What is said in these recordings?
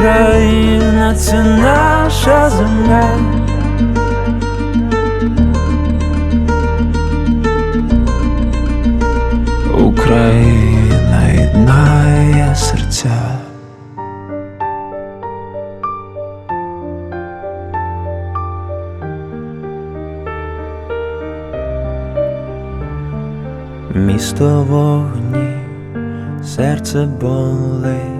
Україна це наша земля. Україна єднає серця. Місто вогні, серце болить,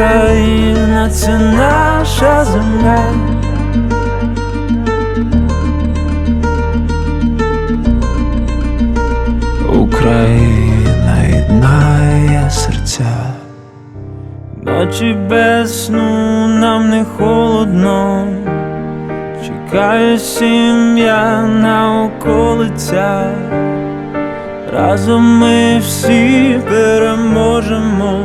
Україна це наша земля. Україна єднає серця. Ночі без сну нам не холодно, чекає сім'я на околицях. Разом ми всі переможемо,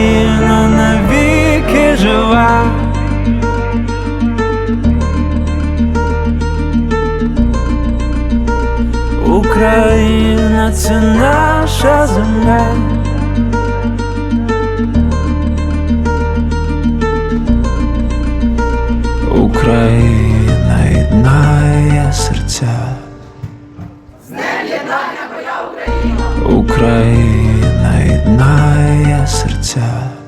Україна це наша земля. Україна єднає серця. Україна єднає серця.